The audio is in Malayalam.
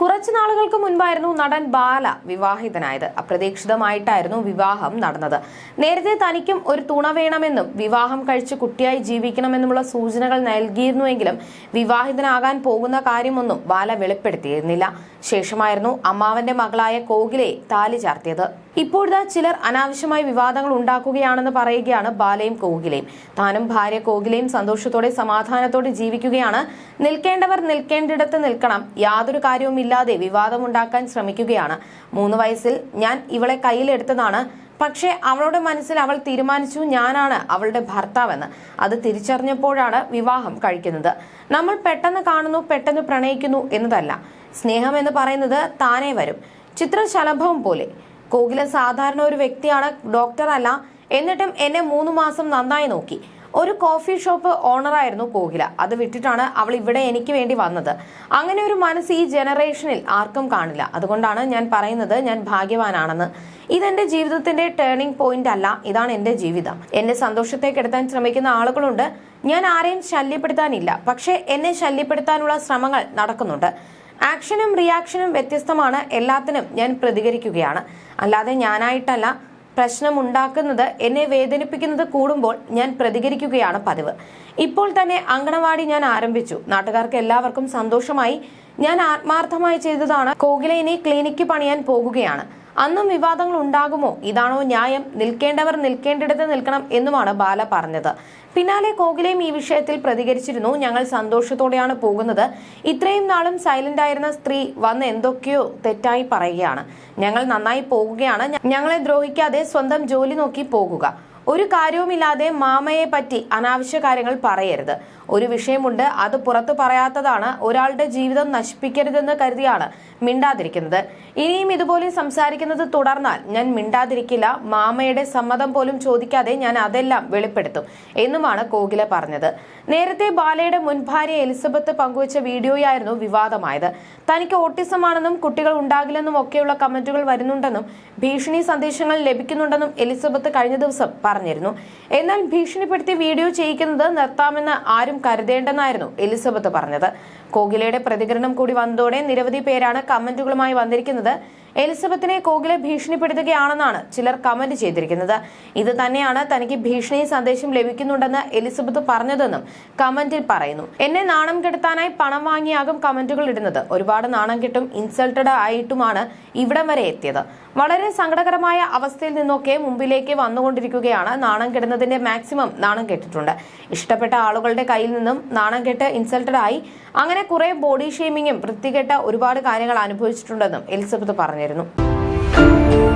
കുറച്ചു നാളുകൾക്ക് മുൻപായിരുന്നു നടൻ ബാല വിവാഹിതനായത്. അപ്രതീക്ഷിതമായിട്ടായിരുന്നു വിവാഹം നടന്നത്. നേരത്തെ തനിക്കും ഒരു തുണ വേണമെന്നും വിവാഹം കഴിച്ച് കുട്ടിയായി ജീവിക്കണമെന്നുമുള്ള സൂചനകൾ നൽകിയിരുന്നുവെങ്കിലും വിവാഹിതനാകാൻ പോകുന്ന കാര്യമൊന്നും ബാല വെളിപ്പെടുത്തിയിരുന്നില്ല. ശേഷമായിരുന്നു അമ്മാവന്റെ മകളായ കോകിലെ താലി ചാർത്തിയത്. ഇപ്പോഴത്തെ ചിലർ അനാവശ്യമായി വിവാദങ്ങൾ ഉണ്ടാക്കുകയാണെന്ന് പറയുകയാണ് ബാലയും കോകിലയും. താനും ഭാര്യ കോകിലയും സന്തോഷത്തോടെ സമാധാനത്തോടെ ജീവിക്കുകയാണ്. നിൽക്കേണ്ടവർ നിൽക്കേണ്ടിടത്ത് നിൽക്കണം. യാതൊരു കാര്യവുമില്ലാതെ വിവാദമുണ്ടാക്കാൻ ശ്രമിക്കുകയാണ്. മൂന്ന് വയസ്സിൽ ഞാൻ ഇവളെ കയ്യിലെടുത്തതാണ്. പക്ഷേ അവളുടെ മനസ്സിൽ അവൾ തീരുമാനിച്ചു ഞാനാണ് അവളുടെ ഭർത്താവെന്ന്. അത് തിരിച്ചറിഞ്ഞപ്പോഴാണ് വിവാഹം കഴിക്കുന്നത്. നമ്മൾ പെട്ടെന്ന് കാണുന്നു പെട്ടെന്ന് പ്രണയിക്കുന്നു എന്നതല്ല. സ്നേഹം എന്ന് പറയുന്നത് താനേ വരും. ചിത്രശലഭം പോലെ. കോകില സാധാരണ ഒരു വ്യക്തിയാണ് ഡോക്ടറല്ല. എന്നിട്ടും എന്നെ മൂന്ന് മാസം നന്നായി നോക്കി. ഒരു കോഫി ഷോപ്പ് ഓണറായിരുന്നു കോകില. അത് വിട്ടിട്ടാണ് അവൾ ഇവിടെ എനിക്ക് വേണ്ടി വന്നത്. അങ്ങനെ ഒരു മനസ്സ് ഈ ജനറേഷനിൽ ആർക്കും കാണില്ല. അതുകൊണ്ടാണ് ഞാൻ പറയുന്നത് ഞാൻ ഭാഗ്യവാനാണെന്ന്. ഇതെന്റെ ജീവിതത്തിന്റെ ടേണിംഗ് പോയിന്റ് അല്ല. ഇതാണ് എന്റെ ജീവിതം. എന്റെ സന്തോഷത്തെ കെടുത്താൻ ശ്രമിക്കുന്ന ആളുകളുണ്ട്. ഞാൻ ആരെയും ശല്യപ്പെടുത്താനില്ല. പക്ഷേ എന്നെ ശല്യപ്പെടുത്താനുള്ള ശ്രമങ്ങൾ നടക്കുന്നുണ്ട്. ആക്ഷനും റിയാക്ഷനും വ്യത്യസ്തമാണ്. എല്ലാത്തിനും ഞാൻ പ്രതികരിക്കുകയാണ്. അല്ലാതെ ഞാനായിട്ടല്ല പ്രശ്നം ഉണ്ടാക്കുന്നത് എന്നെ വേദനിപ്പിക്കുന്നത് കൂടുമ്പോൾ ഞാൻ പ്രതികരിക്കുകയാണ് പതിവ്. ഇപ്പോൾ തന്നെ അങ്കണവാടി ഞാൻ ആരംഭിച്ചു. നാട്ടുകാർക്ക് എല്ലാവർക്കും സന്തോഷമായി. ഞാൻ ആത്മാർത്ഥമായി ചെയ്തതാണ്. കോകിലേനെ ക്ലിനിക്ക് പണിയാൻ പോകുകയാണ്. അന്നും വിവാദങ്ങൾ ഉണ്ടാകുമോ? ഇതാണോ ന്യായം? നിൽക്കേണ്ടവർ നിൽക്കേണ്ടിടത്ത് നിൽക്കണം എന്നുമാണ് ബാല പറഞ്ഞത്. പിന്നാലെ കോകിലയും ഈ വിഷയത്തിൽ പ്രതികരിച്ചിരുന്നു. ഞങ്ങൾ സന്തോഷത്തോടെയാണ് പോകുന്നത്. ഇത്രയും നാളും സൈലന്റ് ആയിരുന്ന സ്ത്രീ വന്ന് എന്തൊക്കെയോ തെറ്റായി പറയുകയാണ്. ഞങ്ങൾ നന്നായി പോകുകയാണ്. ഞങ്ങളെ ദ്രോഹിക്കാതെ സ്വന്തം ജോലി നോക്കി പോകുക. ഒരു കാര്യവുമില്ലാതെ മാമയെ പറ്റി അനാവശ്യ കാര്യങ്ങൾ പറയരുത്. ഒരു വിഷയമുണ്ട് അത് പുറത്തു പറയാത്തതാണ് ഒരാളുടെ ജീവിതം നശിപ്പിക്കരുതെന്ന് കരുതിയാണ് മിണ്ടാതിരിക്കുന്നത്. ഇനിയും ഇതുപോലെ സംസാരിക്കുന്നത് തുടർന്നാൽ ഞാൻ മിണ്ടാതിരിക്കില്ല മാമയുടെ സമ്മതം പോലും ചോദിക്കാതെ ഞാൻ അതെല്ലാം വെളിപ്പെടുത്തും എന്നുമാണ് കോകില പറഞ്ഞത്. നേരത്തെ ബാലയുടെ മുൻ ഭാര്യ എലിസബത്ത് പങ്കുവച്ച വീഡിയോയായിരുന്നു വിവാദമായത്. തനിക്ക് ഓട്ടിസമാണെന്നും കുട്ടികൾ ഉണ്ടാകില്ലെന്നും ഒക്കെയുള്ള കമന്റുകൾ വരുന്നുണ്ടെന്നും ഭീഷണി സന്ദേശങ്ങൾ ലഭിക്കുന്നുണ്ടെന്നും എലിസബത്ത് കഴിഞ്ഞ ദിവസം പറഞ്ഞിരുന്നു. എന്നാൽ ഭീഷണിപ്പെടുത്തി വീഡിയോ ചെയ്യിക്കുന്നത് നിർത്താമെന്ന് ആരും കരുതേണ്ടെന്നായിരുന്നു എലിസബത്ത് പറഞ്ഞത്. കോകിലയുടെ പ്രതികരണം കൂടി വന്നതോടെ നിരവധി പേരാണ് കമന്റുകളുമായി വന്നിരിക്കുന്നത്. എലിസബത്തിനെ കോകിലെ ഭീഷണിപ്പെടുത്തുകയാണെന്നാണ് ചിലർ കമന്റ് ചെയ്തിരിക്കുന്നത്. ഇത് തന്നെയാണ് തനിക്ക് ഭീഷണി സന്ദേശം ലഭിക്കുന്നുണ്ടെന്ന് എലിസബത്ത് പറഞ്ഞതെന്നും കമന്റിൽ പറയുന്നു. എന്നെ നാണം കെടുത്താനായി പണം വാങ്ങിയാകും കമന്റുകൾ ഇടുന്നത്. ഒരുപാട് നാണം കെട്ടും ഇൻസൾട്ടഡ് ആയിട്ടുമാണ് ഇവിടം വരെ എത്തിയത്. വളരെ സങ്കടകരമായ അവസ്ഥയിൽ നിന്നൊക്കെ മുമ്പിലേക്ക് വന്നുകൊണ്ടിരിക്കുകയാണ്. നാണം കെടുന്നതിന്റെ മാക്സിമം നാണം കെട്ടിട്ടുണ്ട്. ഇഷ്ടപ്പെട്ട ആളുകളുടെ കയ്യിൽ നിന്നും നാണം കെട്ട് ഇൻസൾട്ടഡ് ആയി. അങ്ങനെ കുറെ ബോഡി ഷെയ്മിങ്ങും വൃത്തികെട്ട ഒരുപാട് കാര്യങ്ങൾ അനുഭവിച്ചിട്ടുണ്ടെന്നും എലിസബത്ത് പറഞ്ഞിരുന്നു.